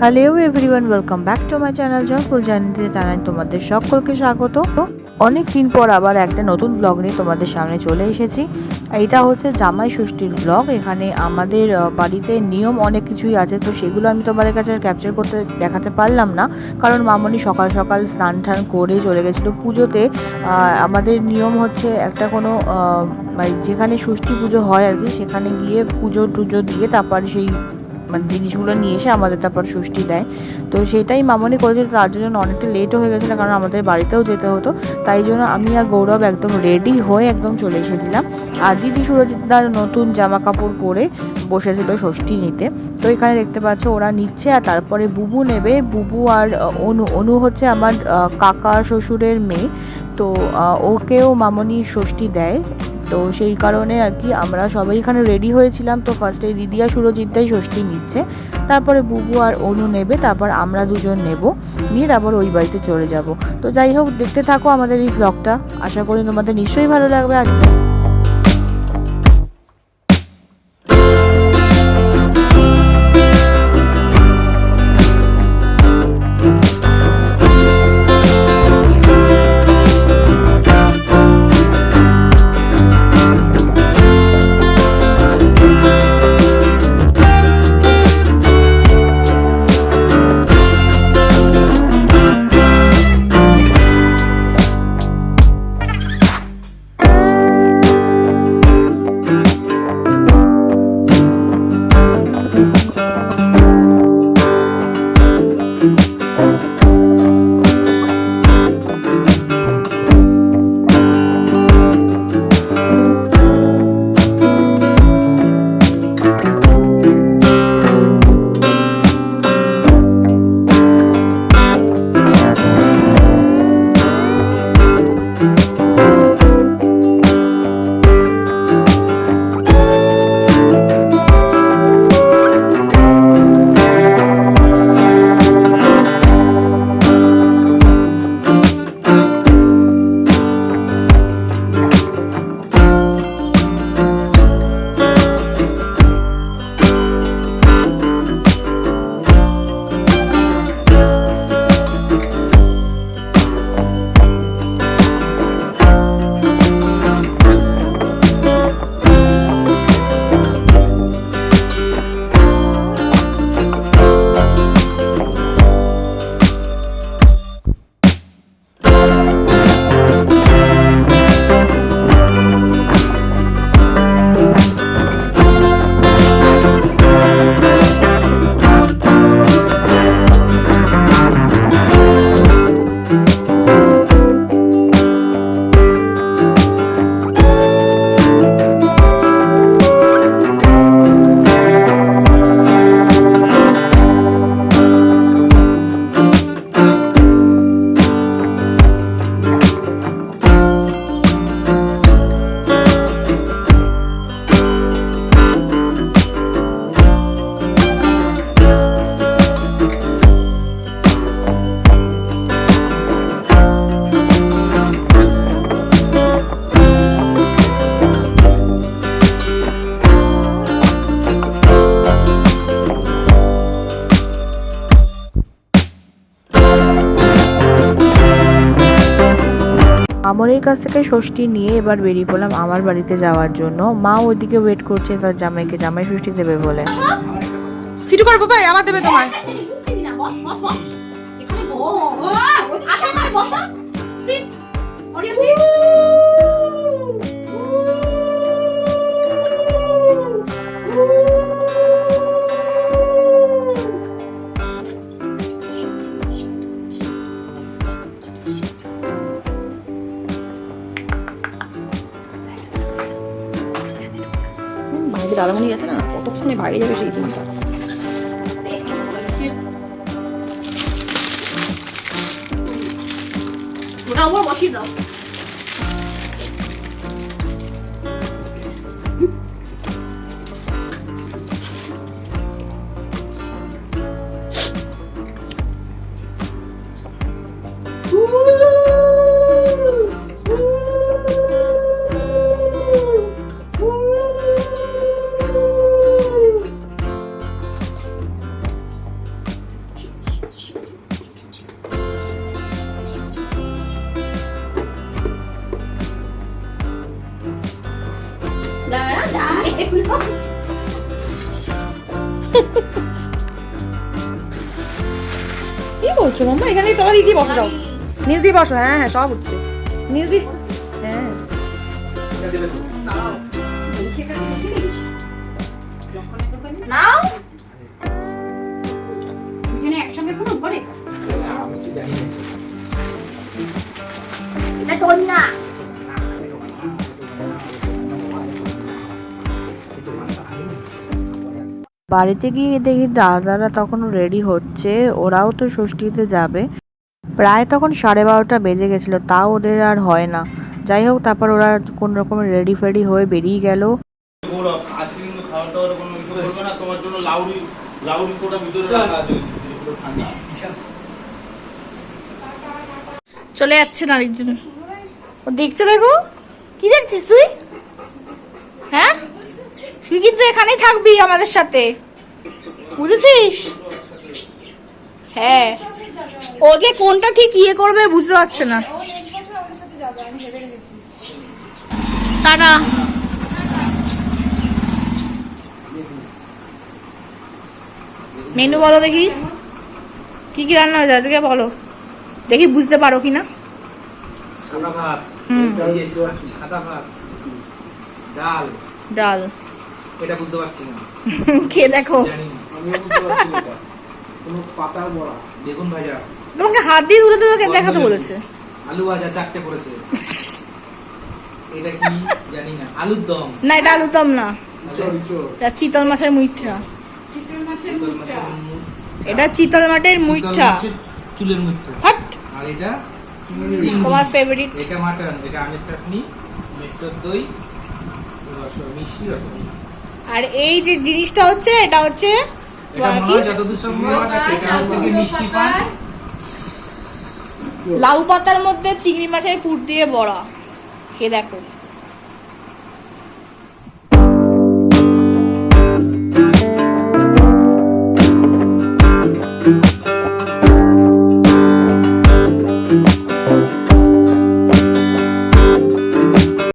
Hello everyone welcome back to my channel joyful জানিতে জানাই তোমাদের সকলকে স্বাগত। অনেক দিন পর আবার একটা নতুন ব্লগ নিয়ে তোমাদের সামনে চলে এসেছি। এটা হচ্ছে জামাই ষষ্ঠীর ব্লগ এখানে আমাদের বাড়িতে নিয়ম অনেক কিছুই আছে, তো সেগুলো আমি তোমাদের কাছে আর ক্যাপচার করতে দেখাতে পারলাম না। কারণ মামনি সকাল সকাল স্নান টান করে চলে গেছিল পুজোতে। আমাদের নিয়ম হচ্ছে একটা কোনো মানে যেখানে ষষ্ঠী পুজো হয় আর কি, সেখানে গিয়ে পুজো টুজো দিয়ে তারপর সেই মানে জিনিসগুলো নিয়ে এসে আমাদের তারপর ষষ্ঠী দেয়। তো সেটাই মামনি করেছিল, তার জন্য অনেকটা লেটও হয়ে গেছিল, কারণ আমাদের বাড়িতেও যেতে হতো। তাই জন্য আমি আর গৌরব একদম রেডি হয়ে একদম চলে এসেছিলাম। আর দিদি সুরজিৎদার নতুন জামা কাপড় পরে বসেছিল ষষ্ঠী নিতে। তো এখানে দেখতে পাচ্ছ, ওরা নিচ্ছে আর তারপরে বুবু নেবে। বুবু আর অনু অনু হচ্ছে আমার কাকা শ্বশুরের মেয়ে। তো ওকেও মামনি ষষ্ঠী দেয়। তো সেই কারণে আর কি আমরা সবাই এখানে রেডি হয়েছিলাম। তো ফার্স্টে দিদি আর সুরজিৎদাই ষষ্ঠী নিচ্ছে। তারপরে বুবু আর অনু নেবে, তারপর আমরা দুজন নেব। নিয়ে তারপর ওই বাড়িতে চলে যাব। তো যাই হোক, দেখতে থাকো আমাদের এই ব্লগটা আশা করি তোমাদের নিশ্চয়ই ভালো লাগবে। আর মামনির কাছ থেকে ষষ্ঠী নিয়ে এবার বেরিয়ে পড়লাম আমার বাড়িতে যাওয়ার জন্য। মা ওইদিকে ওয়েট করছে তার জামাইকে জামাই ষষ্ঠী দেবে বলে। সিটু করব ভাই আমার দেবে তোমার বাইরে দাদামণি গেছে না কতক্ষণে বাইরে যাবে সেই চিন্তা ওটা ওপর বসিয়ে দাও। কি বলছো মাম্মা? এখানে তোমার দিদি বসো, যাও। নিজ বসো হ্যাঁ হ্যাঁ সব হচ্ছে নিজ হ্যাঁ। বাড়িতে গিয়ে দেখি দাদারা তখনও রেডি হচ্ছে। ওরাও তো ষষ্ঠীতে যাবে। প্রায় তখন সাড়ে বারোটা বেজে গেছিল তাও ওদের আর হয় না। যাই হোক তারপর ওরা কোন রকম রেডি ফেডি হয়ে বেরিয়ে গেল। গৌরব আজকে কিন্তু খাওয়া দাওয়ার কোনো ইস্যু করবে না তোমার জন্য লাউরি লাউরি ফোটা ভিতরে রাখা আছে। চলে যাচ্ছে নারীর জন্য। ও দেখছে দেখো কি দেখছিস তুই? তুই কিন্তু এখানেই থাকবি আমাদের সাথে। বুঝেছিস? হ্যাঁ। ও যে কোনটা ঠিক ইয়ে করবে বুঝতে পারছে না। টাটা। মেনু বলো দেখি। কি কি রান্না হয়েছে আজকে বলো। দেখি বুঝতে পারো কি না ডাল। এটা বুঝতে পারছি না। খেয়ে দেখো? কোনো পাতার বড়া বেগুন ভাজা। তোমাকে হাত দিয়ে তুলে তোমাকে দেখাতে বলেছে? আলু ভাজা চারটে করেছে এটা কি? জানি না। আলুর দম। না এটা আলুদম না। এটা চিতল মাছের মুইঠা। চিতল মাছের মুখ, এটা চিতল মাছের মুইঠা। চুলের মুঠা হাট। আর এটা তোমার ফেভারিট এটা মাটন। এটা আমের চাটনি মিষ্টর দই রস মিষ্টি রসগোল্লা আর এই যে জিনিসটা হচ্ছে এটা হচ্ছে লাউ পাতার মধ্যে চিংড়ি মাছের পুর দিয়ে বড়া। খেয়ে দেখো।